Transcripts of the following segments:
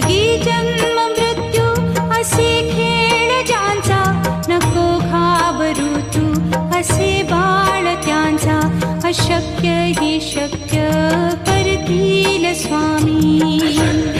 जगी जन्म मृत्यू असे खेळ ज्यांचा नको घाबरू तू असे बाळ त्यांचा अशक्य ही शक्य परतील स्वामी.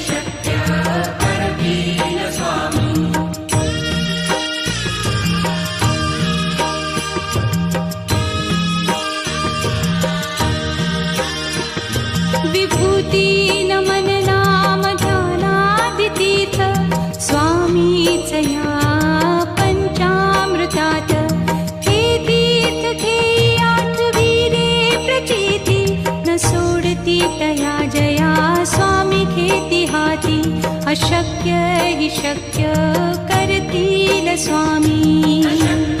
शक्य करतील स्वामी।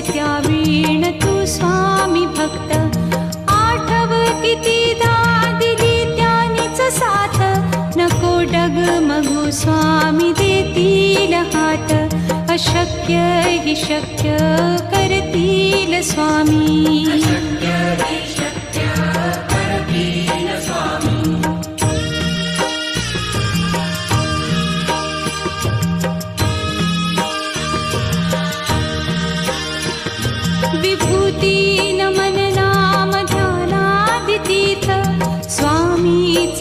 वीण तू स्वामी भक्त। आठव दिली त्यानीच साथ। नको डगमगू स्वामी देतील हात। अशक्य हि शक्य करतील स्वामी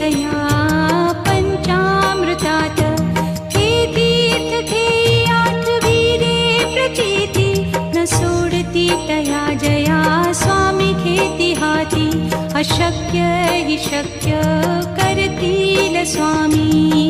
या पञ्चामृतात तीर्थ हे आठवीरे प्रचिती न सोडती तया जया स्वामी खेती हाती। अशक्य हि शक्य करतील स्वामी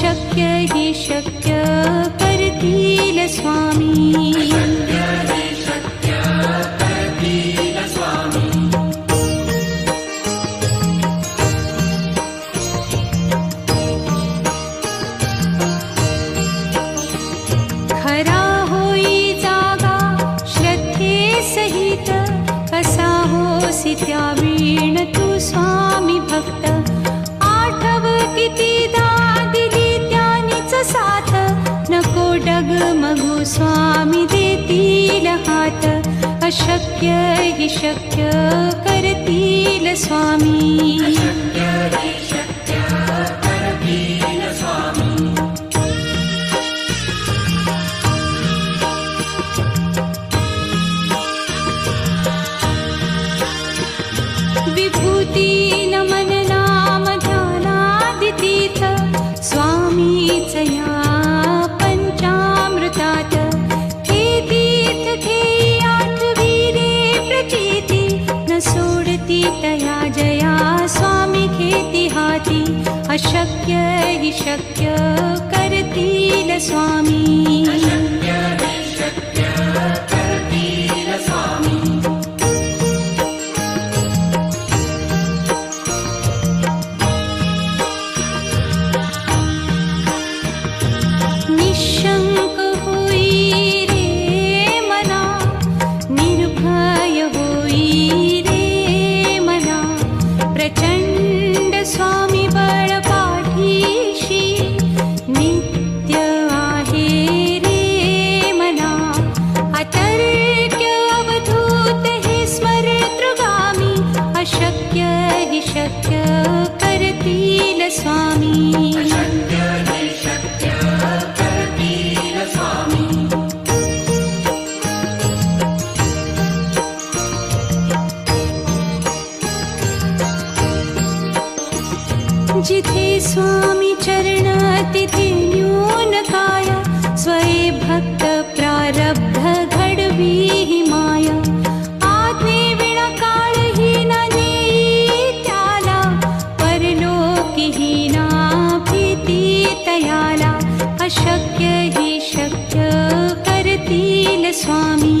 अशक्य ही शक्य। हि शक्य करतील स्वामी जिथे स्वामी चरण तिथे न्यूनकाय स्वये भक्त प्रारब्ध घडवी हि माया विणा काळहीना नेई त्याला अशक्य हि शक्य करतील स्वामी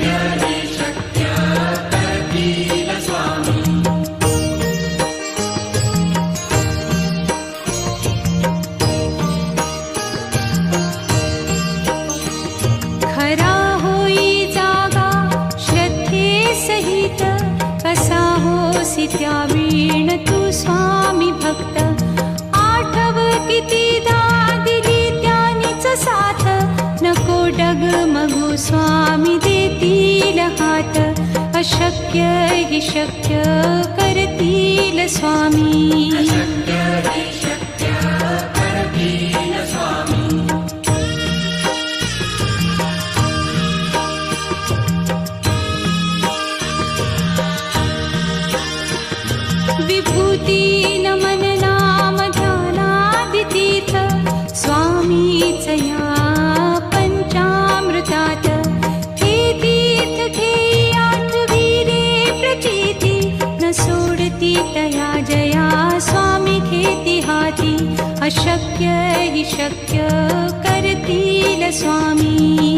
वीण तू स्वामी भक्त। दिली त्यानीच साथ। नको डग स्वामी देतील हात। अशक्य हि शक्य करतील स्वामी शक्य करतील स्वामी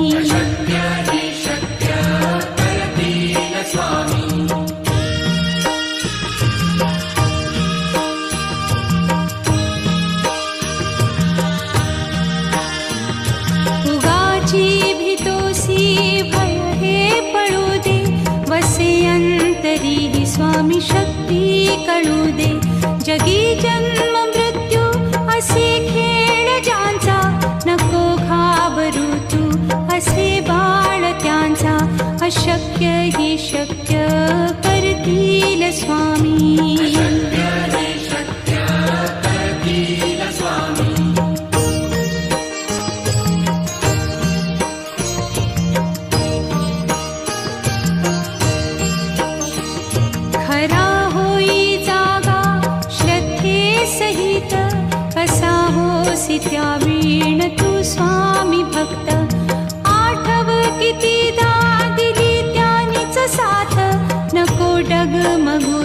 करतील स्वामी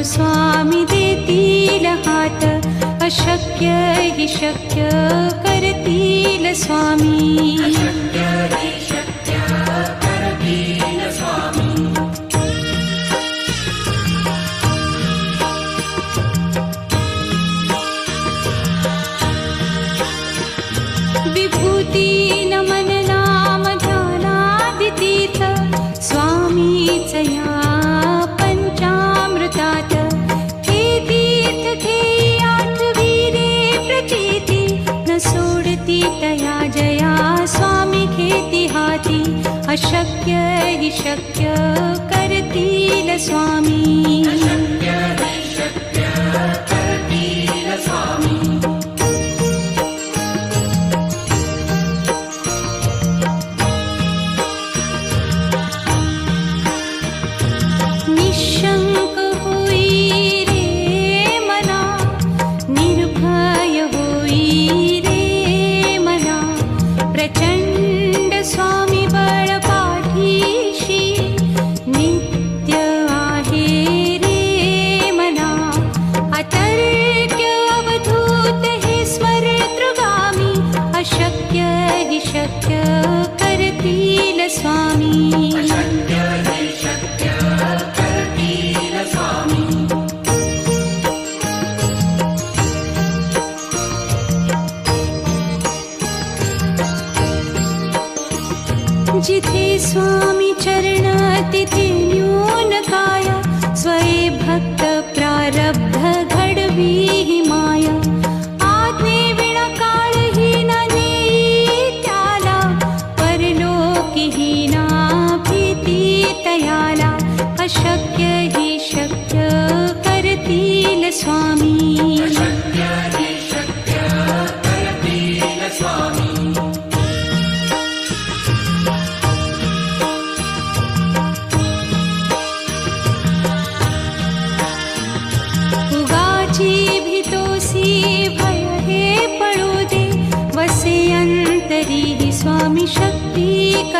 स्वामी हि शक्य करतील स्वामी। विभूती नमन नाम ध्यानादितीर्थ स्वामीच जया स्वामी खेती हाती अशक्य हि शक्य करतील स्वामी जिथे स्वामी चरण तिथे न्यून काय स्वये भक्त प्रारब्ध घडवी हि माया विण काळहीन नेई त्याला। अशक्य हि शक्य करतील स्वामी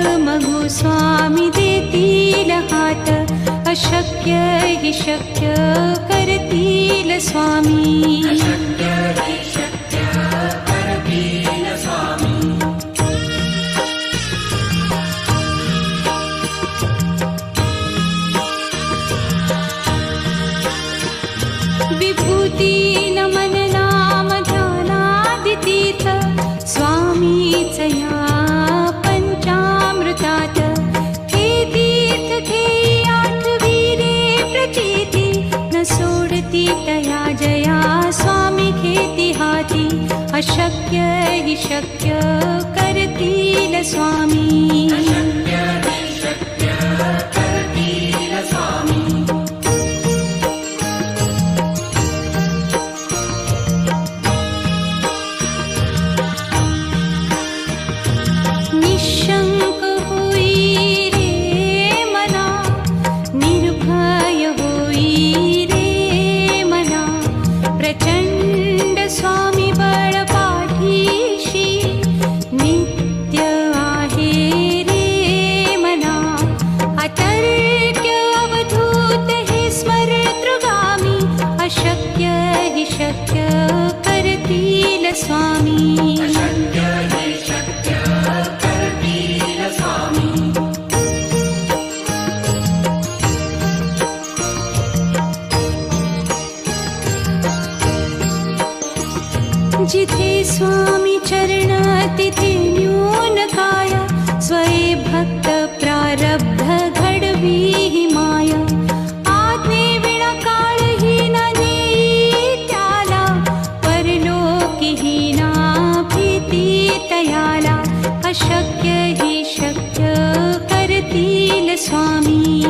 डगमगू स्वामी देतील हात अशक्य हि शक्य करतील स्वामी तया जया स्वामी खेती हाती। अशक्य हि शक्य करतील स्वामी स्वामी स्वामी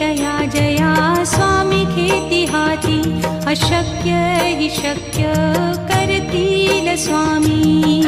तया जया स्वामी खेतिहाी अशक्य हि शक्य करतील न स्वामी